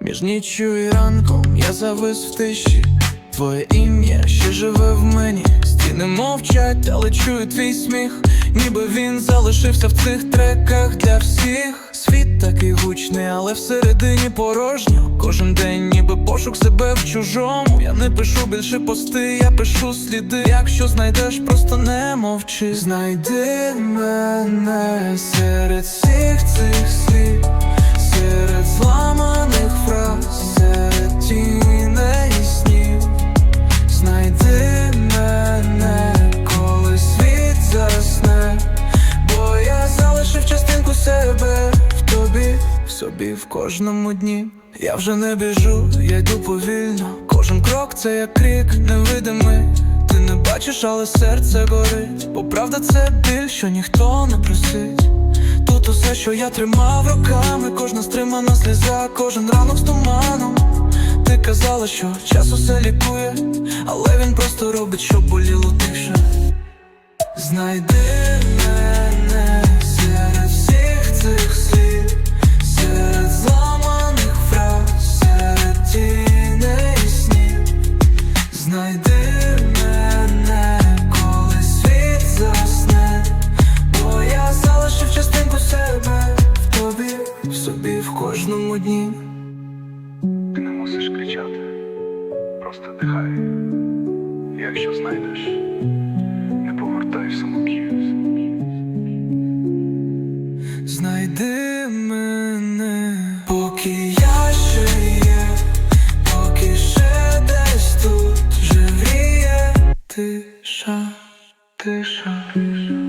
Між ніччю і ранком я завис в тиші. Твоє ім'я ще живе в мені. Стіни мовчать, але чую твій сміх. Ніби він залишився в цих треках для всіх. Світ такий гучний, але всередині порожньо. Кожен день, ніби пошук себе в чужому. Я не пишу більше пости, я пишу сліди. Якщо знайдеш, просто не мовчи. Знайди мене серед всіх цих слів, собі, в кожному дні. Я вже не біжу, я йду повільно. Кожен крок це як крик невидимий. Ти не бачиш, але серце горить. Бо правда це біль, що ніхто не просить. Тут усе, що я тримав роками, кожна стримана сліза, кожен ранок з туманом. Ти казала, що час усе лікує, але він просто робить, щоб боліло тише. Знайди мене Знайди мене, коли світ засне, бо я залишив частинку себе в тобі, в собі, в кожному дні. Ти не мусиш кричати. Просто дихай. Якщо знайдеш, не повертай в самотію. Знайди мене, 上。